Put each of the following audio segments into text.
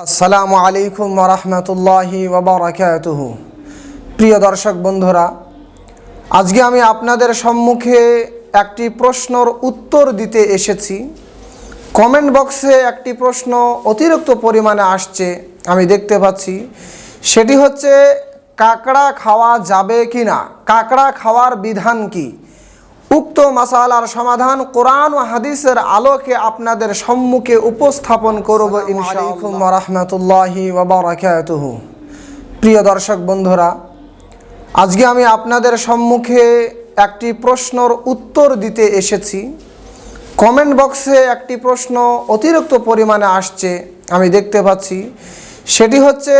আসসালামু আলাইকুম রহমতুল্লাহি ওবরাকাতুহ প্রিয় দর্শক বন্ধুরা, আজকে আমি আপনাদের সম্মুখে একটি প্রশ্নর উত্তর দিতে এসেছি। কমেন্ট বক্সে একটি প্রশ্ন অতিরিক্ত পরিমাণে আসছে, আমি দেখতে পাচ্ছি। সেটি হচ্ছে, কাঁকড়া খাওয়া যাবে কি না কাঁকড়া খাওয়ার বিধান কি? উক্ত মাসালার সমাধান কোরআন ও হাদিসের আলোকে আপনাদের সম্মুখে উপস্থাপন করব ইনশাআল্লাহ। রহমতুল্লাহি ওবরাকাতুহু প্রিয় দর্শক বন্ধুরা, আজকে আমি আপনাদের সম্মুখে একটি প্রশ্নর উত্তর দিতে এসেছি। কমেন্ট বক্সে একটি প্রশ্ন অতিরিক্ত পরিমাণে আসছে, আমি দেখতে পাচ্ছি। সেটি হচ্ছে,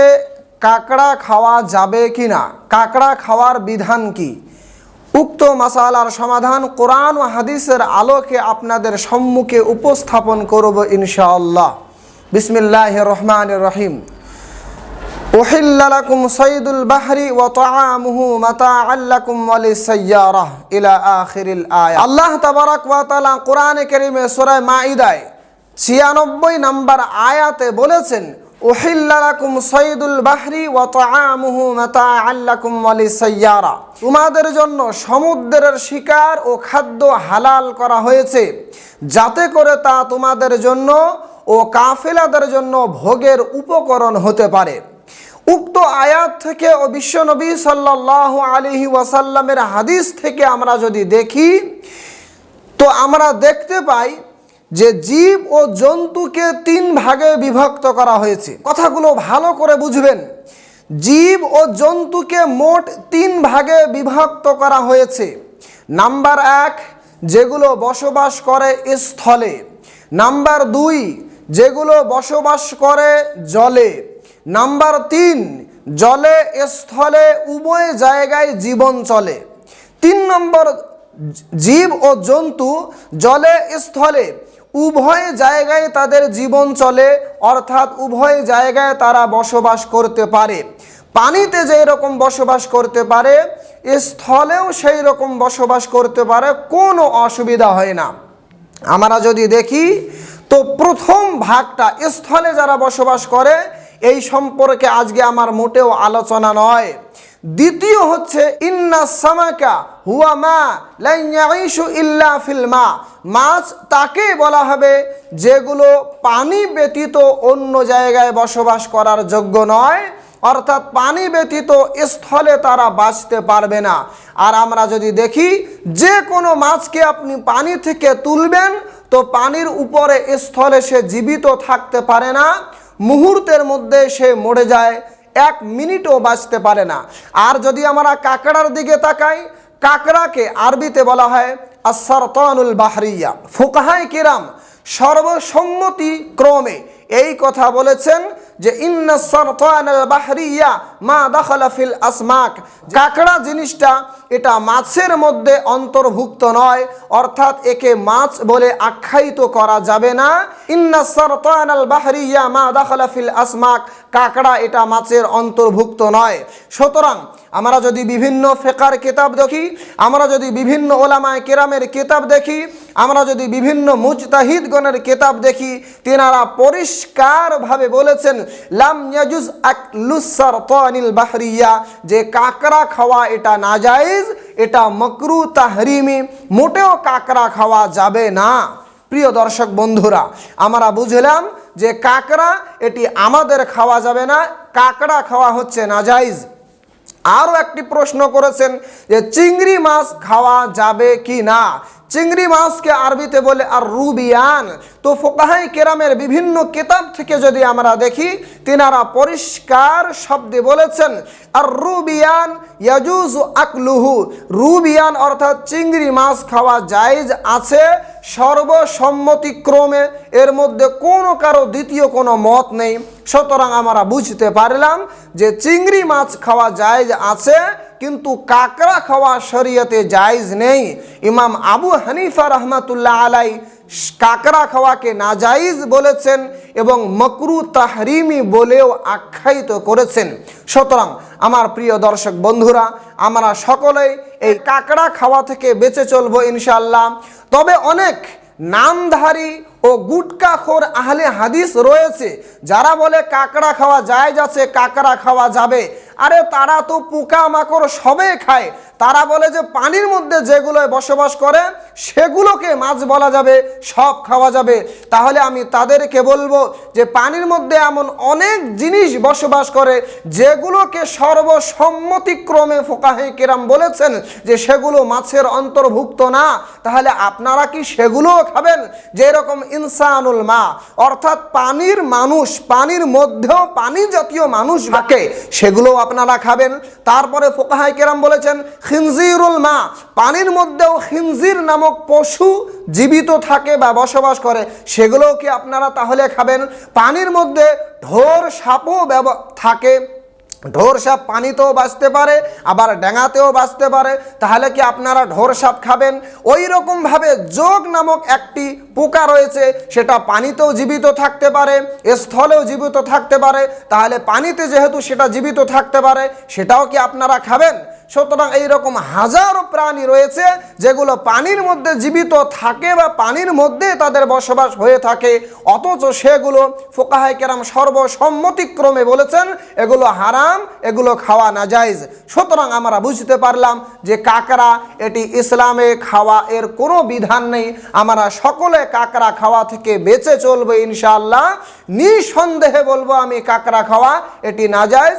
কাঁকড়া খাওয়া যাবে কি না কাঁকড়া খাওয়ার বিধান কি? উক্ত মাসালার সমাধান কোরআন ও হাদিসের আলোকে আপনাদের সম্মুখে উপস্থাপন করব ইনশাআল্লাহ। বিসমিল্লাহ রহমান রহিম। ওহিল্লাকুম সঈদুল বাহরি ও তাআমুহু মাতাআল্লাকুম ওয়ালি সাইয়ারাহ ইলা আখিরিল আয়। আল্লাহ তাবারাক ওয়া তাআলা কোরআনে কারীমে সূরা মাইদায় 96 নম্বর আয়াতে বলেছেন উহিল্লা লাকুম সাইদুল বাহরি মাতাআন লাকুম ওয়ালিসাইয়ারা তোমাদের জন্য সমুদ্রের শিকার ও খাদ্য হালাল করা হয়েছে, যাতে করে তা তোমাদের জন্য ও কাফেলাদের জন্য ভোগের উপকরণ হতে পারে। উক্ত আয়াত থেকে ও বিশ্বনবী সাল্লাহ আলিহি ওয়াসাল্লামের হাদিস থেকে আমরা যদি দেখি, তো আমরা দেখতে পাই যে জীব ও জন্তুকে তিন ভাগে বিভক্ত করা হয়েছে। কথাগুলো ভালো করে বুঝবেন। জীব ও জন্তুকে মোট তিন ভাগে বিভক্ত করা হয়েছে। নাম্বার এক, যেগুলো বসবাস করে স্থলে। নাম্বার দুই, যেগুলো বসবাস করে জলে। নাম্বার তিন, জলে, স্থলে উভয় জায়গায় জীবন চলে। তিন নম্বর, জীব ও জন্তু জলে, স্থলে উভয় জায়গায় তাদের জীবন চলে, অর্থাৎ উভয় জায়গায় তারা বসবাস করতে পারে। পানিতে যেই রকম বসবাস করতে পারে, স্থলেও সেই রকম বসবাস করতে পারে, কোনো অসুবিধা হয় না। আমরা যদি দেখি, তো প্রথম ভাগটা স্থলে যারা বসবাস করে, এই সম্পর্কে আজকে আমার মোটেও আলোচনা নয়। দ্বিতীয় হচ্ছে, ইন্না সামাকা হুয়া মা লাইয়াইশু ইল্লা ফিল মা। মাছ তাকে বলা হবে যেগুলো পানি ব্যতীত অন্য জায়গায় বসবাস করার যোগ্য নয়, অর্থাৎ পানি ব্যতীত স্থলে তারা বাঁচতে পারবে না। আর আমরা যদি দেখি, যে কোনো মাছকে আপনি পানি থেকে তুলবেন, তো পানির উপরে স্থলে সে জীবিত থাকতে পারে না, মুহূর্তের মধ্যে সে মরে যায়। এক মিনিটও বাঁচতে পারে না। আর যদি আমরা কাঁকড়ার দিকে তাকাই, কাঁকড়াকে আরবিতে বলা হয় আসরতানুল বাহরিয়া। ফুকাহাই কিরাম সর্বসম্মতি ক্রমে এই কথা বলেছেন যে বাহরিয়া মা আসমাক। কাঁকড়া জিনিসটা এটা মাছের মধ্যে অন্তর্ভুক্ত নয়, অর্থাৎ একে মাছ বলে আখ্যায়িত করা যাবে না। ইন্না সরতানুল বাহরিয়া মা দাখালা ফিল আসমাক। কাঁকড়া এটা মাছের অন্তর্ভুক্ত নয়। সুতরাং আমরা যদি বিভিন্ন ফেকার কিতাব দেখি, আমরা যদি বিভিন্ন ওলামায় কেরামের কিতাব দেখি, আমরা যদি বিভিন্ন মুজতাহিদগণের কিতাব দেখি, তেনারা পরিষ্কারভাবে বলেছেন, লাম ইয়াজুজ আকলুসার তানিল বাহরিয়া যে কাকড়া খাওয়া এটা নাজাইজ এটা মকরু তাহরিমি, মোটেও কাকড়া খাওয়া যাবে না। প্রিয় দর্শক বন্ধুরা, আমরা বুঝলাম যে কাকড়া, এটি আমাদের খাওয়া যাবে না, কাকড়া খাওয়া হচ্ছে না নাজাইজ। আরও একটি প্রশ্ন করেছেন যে চিংড়ি মাছ খাওয়া যাবে কি না? চিংড়ি মাছকে আরবিতে বলে আর রুবিয়ান তো ফোকাহাই কেরামের বিভিন্ন কিতাব থেকে যদি আমরা দেখি, তিনারা পরিষ্কার শব্দে বলেছেন আর রুবিয়ান ইয়াজুজ আকলুহু। রুবিয়ান অর্থাৎ চিংড়ি মাছ খাওয়া জায়জ আছে সর্বসম্মতিক্রমে এর মধ্যে কোনো কারও দ্বিতীয় কোনো মত নেই। সুতরাং আমরা বুঝতে পারলাম যে চিংড়ি মাছ খাওয়া জায়েজ আছে, কিন্তু কাকড়া খাওয়া শরীয়তে জায়েজ নেই। ইমাম আবু হানিফা রহমাতুল্লাহ আলাই কাকড়া খাওয়াকে নাজাইজ বলেছেন এবং মকরু তাহরিমি বলেও আখ্যায়িত করেছেন। সুতরাং, আমার প্রিয় দর্শক বন্ধুরা আমরা সকলেই এই কাঁকড়া খাওয়া থেকে বেঁচে চলবো ইনশাল্লাহ তবে অনেক নামধারী ও গুটকা খোর আহলে হাদিস রয়েছে, যারা বলে কাঁকড়া খাওয়া যায় যাচ্ছে, কাঁকড়া খাওয়া যাবে। আরে তারা তো পোকা মাকড় সবে খায় তারা বলে যে পানির মধ্যে যেগুলো বসবাস করে, সেগুলোকে মাছ বলা যাবে, সব খাওয়া যাবে। তাহলে আমি তাদেরকে বলব যে পানির মধ্যে এমন অনেক জিনিস বসবাস করে, যেগুলোকে সর্বসম্মতিক্রমে ফোকাহে কেরাম বলেছেন যে সেগুলো মাছের অন্তর্ভুক্ত না। তাহলে আপনারা কি সেগুলোও খাবেন? যে এরকম ইনসানুল মা, অর্থাৎ পানির মানুষ, পানির মধ্যেও পানি জাতীয় মানুষ থাকে সেগুলো আপনারা খাবেন। তারপরে ফোকাহাই কেরাম বলেছেন খিনজিরুল মা, পানির মধ্যেও খিনজির নামক পশু জীবিত থাকে বা বসবাস করে, সেগুলোও কি আপনারা তাহলে খাবেন? পানির মধ্যে ঢোর সাপও থাকে, ঢোর সাপ পানিতেও বাঁচতে পারে, আবার ড্যাঙাতেও বাঁচতে পারে, তাহলে কি আপনারা ঢোর সাপ খাবেন? ওই রকমভাবে যোগ নামক একটি পোকা রয়েছে, সেটা পানিতেও জীবিত থাকতে পারে, স্থলেও জীবিত থাকতে পারে, তাহলে পানিতে যেহেতু সেটা জীবিত থাকতে পারে, সেটাও কি আপনারা খাবেন? সুতরাং এইরকম হাজারো প্রাণী রয়েছে যেগুলো পানির মধ্যে জীবিত থাকে বা পানির মধ্যে তাদের বসবাস হয়ে থাকে। অথচ সেগুলো ফোকাহাই কেরাম সর্বসম্মতিক্রমে বলেছেন, এগুলো হারাম, এগুলো খাওয়া না যায়জ সুতরাং আমরা বুঝতে পারলাম যে কাকড়া এটি ইসলামে খাওয়া এর কোনো বিধান নেই। আমরা সকলে কাকরা খাওয়া থেকে বেঁচে চলবো ইনশাআল্লাহ। নিঃসন্দেহে বলব আমি কাকড়া খাওয়া এটি না যায়জ